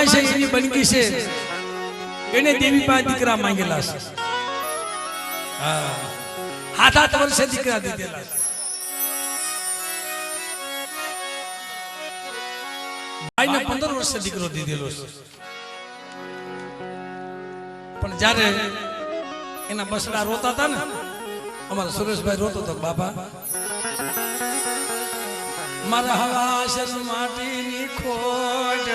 એની કમાઈ છે. એની દેવી પાસે દીકરા માંગેલા છે. હાથ હાથ વર્ષે દીકરા દીધેલા છે. ભાઈને પંદર વર્ષે દીકરો દીધેલો છે. પણ જ્યારે એના બસડા રોતા હતા ને, અમારા સુરેશભાઈ રોતો હતો બાપા, મારા હવાસર માટીની ખોટ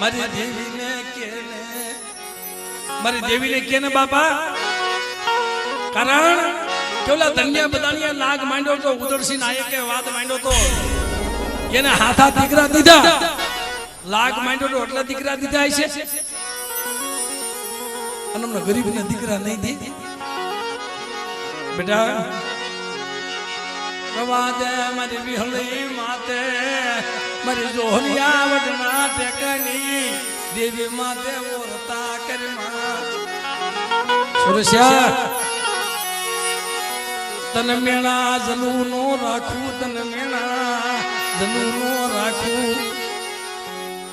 મારી દેવીને કેને? મારી દેવીને કેને બાપા? કારણ કેવલા ધન્યા બધાની નાગ માંડ્યો તો ઉદરસિંહ નાયકે વાત માંડ્યો તો. એને હાથા દીકરા દીધા. લાગ માંડ્યો તો એટલા દીકરા દીધા છે અને અમને ગરીબને દીકરા નહીં દે. બેટા, રવા દે મારી વિહળી માતે મારી જોહરિયા વડના ટેકની દેવી માતે ઓરતા કરમા. સુરસ્યા તન મેણા જનુ નો રાખું તન મેણા જનુ નો રાખું.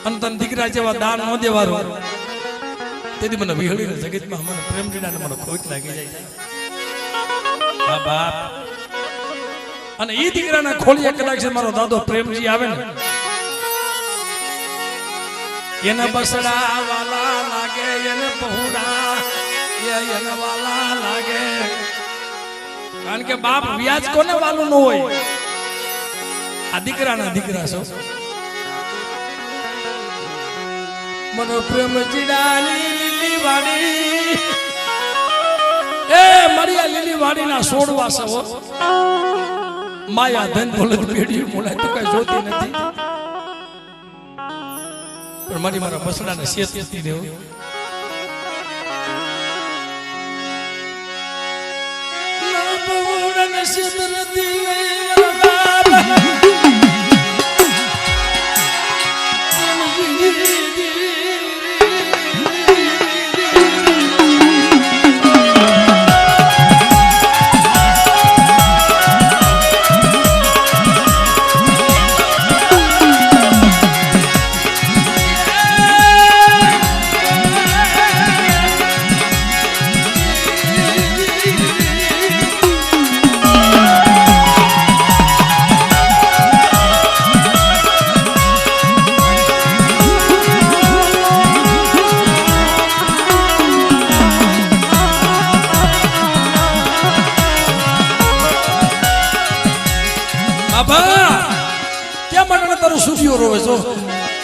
અને તન દીકરા જેવા દાન નો દેવાનું. તેથી મને વિહળી જગતમાં મને પ્રેમ દીડાને મને ખોટ લાગી જાય. હા બાપ. અને એ દીકરાના ખોલીએ કદાચ મારો દાદો પ્રેમજી આવે ને એને બસડા વાલા લાગે એને પહોડા એ એને વાલા લાગે કારણ કે બાપ વ્યાજ કોને વાલું ન હોય? આ દીકરાના દીકરા છો. મને પ્રેમ ચીડાની લીલી વાડી. એ, મારી આ લીલી વાડીના સોડવા સવો માયા ધન દોલત પેઢી બોલાય તો કઈ જોતી નથી. પણ મારી મારા બસડાને શેત જતી દેવું. બાબા રોવે છો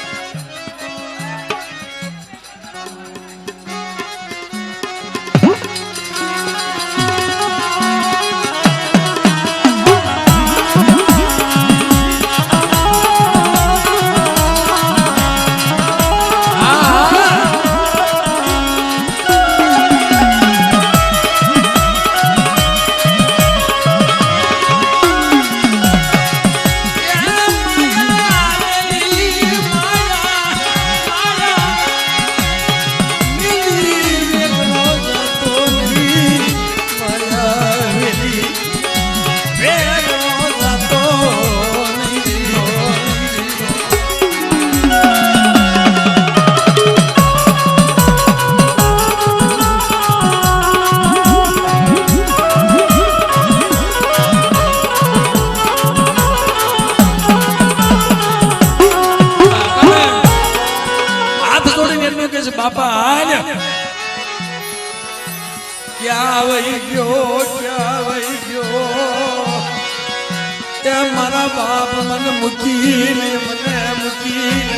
મૂકીને, મને મૂકીને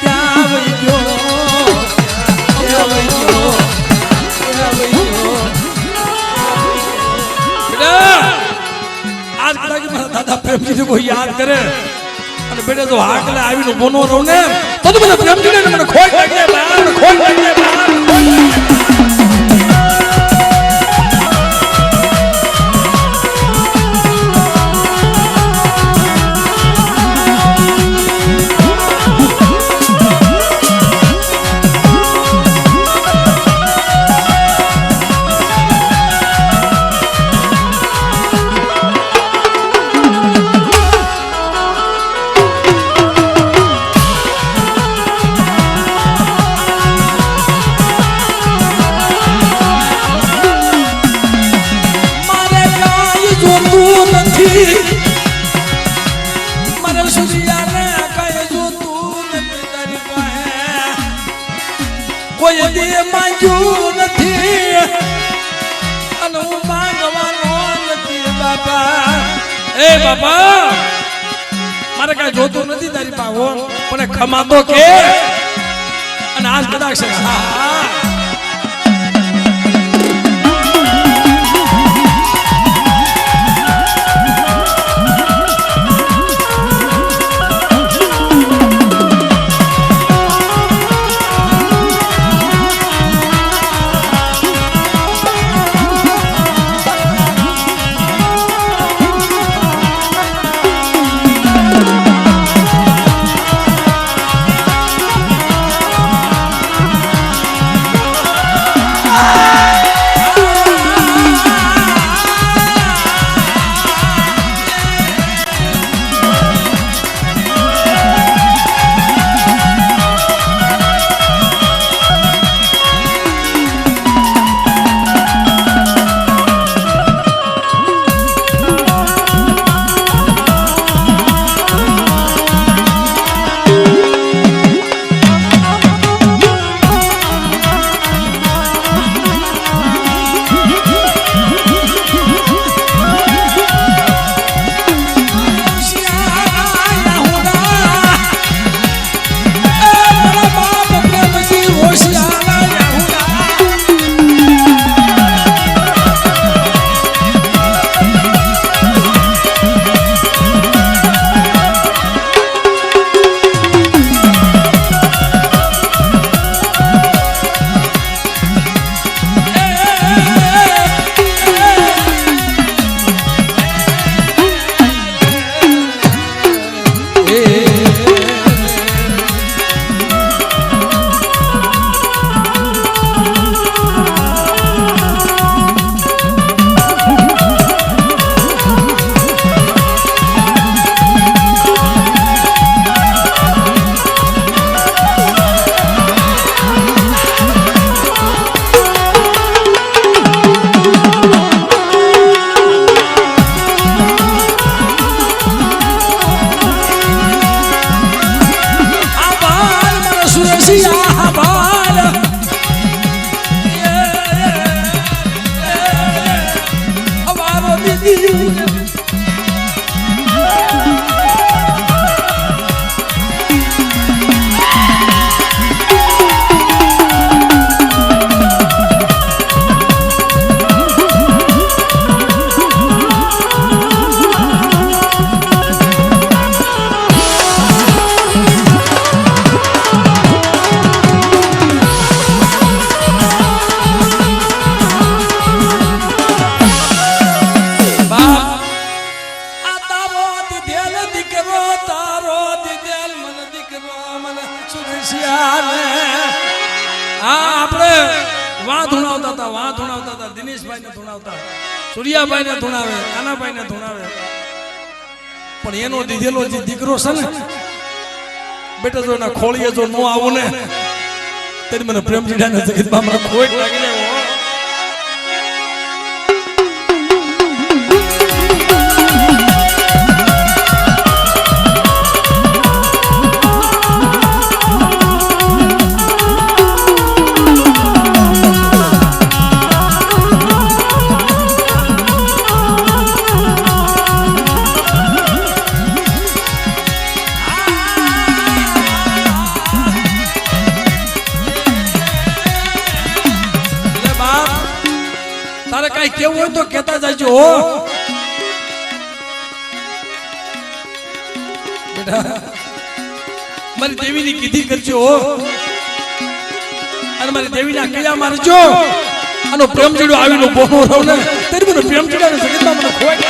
ક્યાં વહી ગયો ક્યાં વહી ગયો ક્યાં વહી ગયો આજ કદાચ મારા દાદા પ્રેમજીને કોઈ યાદ કરે, અને આવીને બોનો રહું ને, તો મને પ્રેમજીને મને ખોટ લાગી ખોટ બાપા. મારે કઈ જોતું નથી તારી પાવો પણ ખમાતો કે. અને આજ કદાચ સૂર્યાભાઈને ધૂણાવે, કાનાભાઈને ધૂણાવે. પણ એનો દીધેલો જે દીકરો છે ને, બેટા જો એના ખોળીએ જો ન આવું ને, તેની મને પ્રેમ જીડાને જગતમાં કોઈ લાગી કયા મારજો. આનો પ્રેમ ચડ્યો આવીને બહુ રહું ને. તેરી મને પ્રેમ ચડ્યો જગતમાં મને ખોટ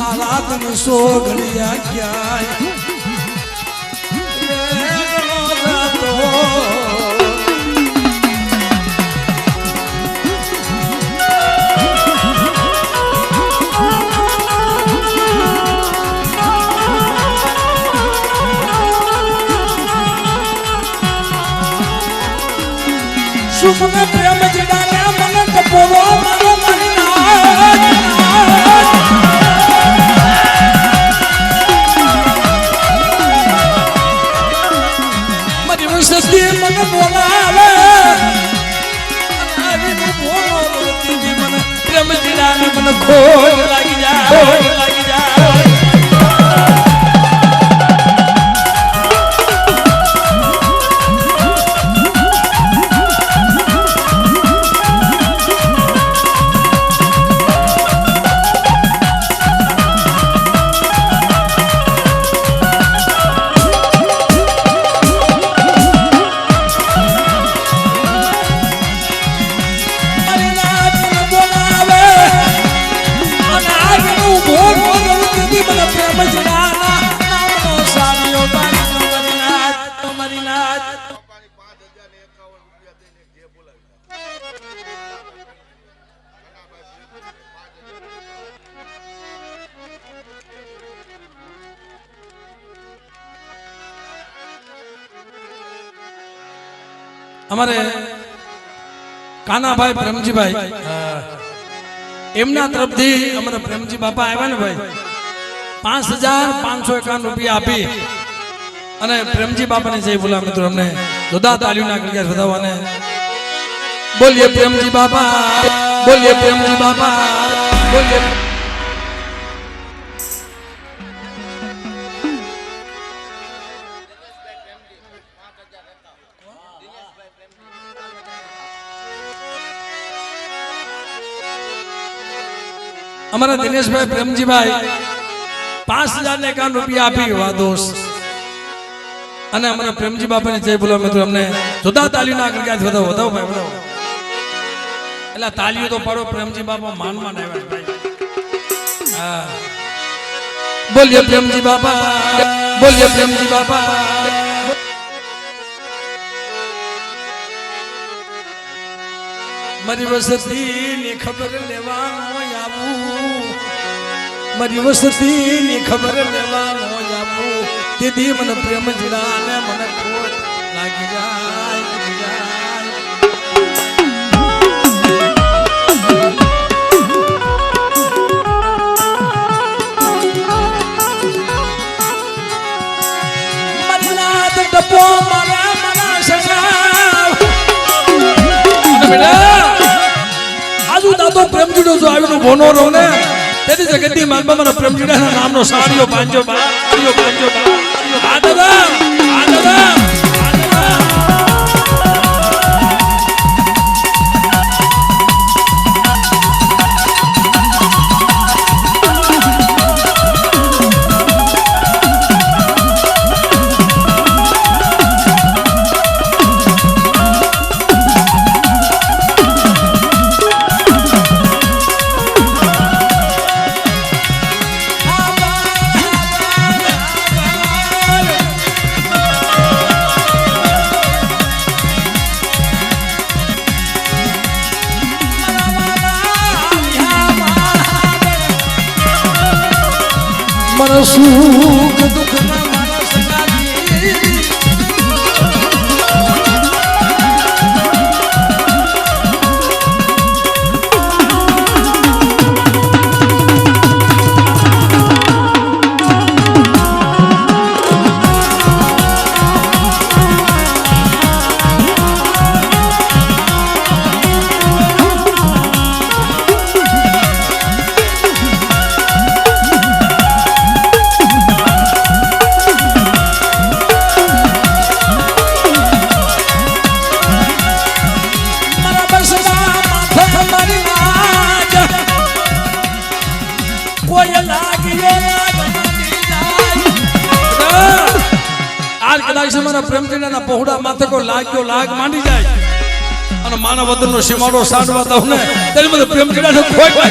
મારા તન સો ઘડિયા ક્યાંય Sou uma અમારે કાનાભાઈ પ્રેમજીભાઈ એમના તરફથી અમારે પ્રેમજી બાપા આવ્યા ને ભાઈ પાંચ હજાર પાંચસો એકાવન રૂપિયા આપી અને પ્રેમજી બાપાની જે બોલા મિત્રો અમને જુદા તાલીઓના ક્રિયા વધાવવાને. બોલીએ પ્રેમજી બાપા બોલીએ પ્રેમજી બાપા બોલીએ. અમારા દિનેશભાઈ પ્રેમજીભાઈ પાંચ હજાર ને એકાવન રૂપિયા આપી વાદોશ અને અમારા પ્રેમજી બાપાને જય બોલો મિત્રો, અમને જુદા તાલીઓના આગળ ક્યાં વધાવો વધાવો ભાઈ વધાવો એટલે તાલીઓ તો પડો, પ્રેમજી બાપા માનમાં ડાયવર્ટ હા. બોલીએ પ્રેમજી બાપા બોલ્યો પ્રેમજી બાપા. મારી વસતી ની ખબર લેવાનો આવું. મારી વસતી ની ખબર લેવાનો આવું. દીદી, મને પ્રેમ જડા ને મને ખોટ લાગી જાય, લાગી જાય પ્રેમ જુડો જો આવીનો ભોનો રહો ને. તેથી જગતની માનવા મારા પ્રેમજીડાના નામનો સાડીઓ બા આ દાદા આ દાદા આ દાદા મારા સુખ કદાચ મારા પ્રેમચંદ્રના પહોળા માથે કોઈ લાગ્યો, લાગ માંડી જાય. અને માનવ વતનનો સીમાડો સાડવા તો ને તેની બધું પ્રેમચંદ્રનો કોઈ કોઈ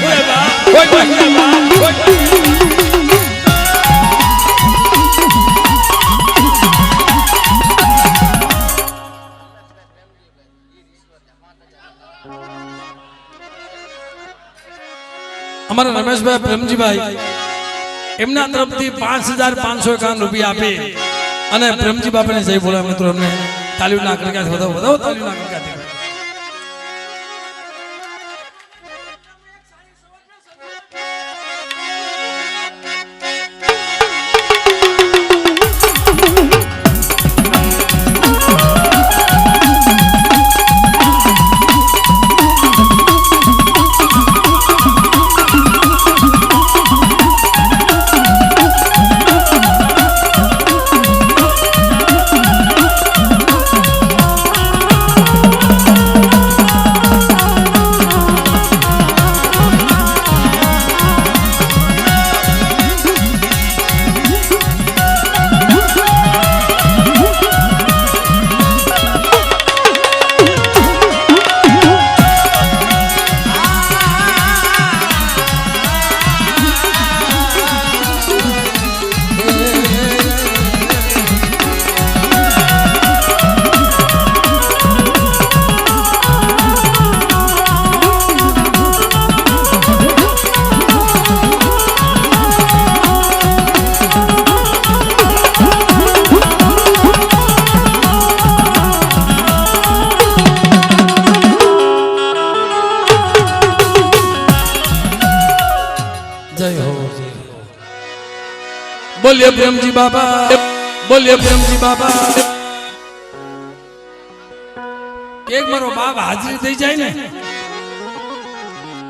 અમારા રમેશભાઈ, પ્રેમજીભાઈ, એમના તરફથી પાંચ હજાર પાંચસો એકાવન રૂપિયા આપી અને પ્રેમજી બાપાને જય બોલા મિત્રો અમને તાલીમના કડકાથી વધાવો બધા કડકાથી જય બોલીએ પ્રેમજી બાબા બોલીએ પ્રેમજી બાબા એક મારો બાપ હાજરી થઈ જાય ને,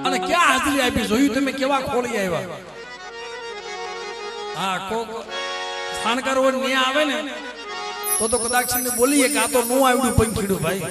અને ક્યાં હાજરી આપી? જોયું તમે કેવા ખોળી આવ્યા. હા, કોક જાણકાર હોય ને આવે ને, તો તો કદાચ બોલીએ કે આ તો નું આવડ્યું પંખીડું, ભાઈ.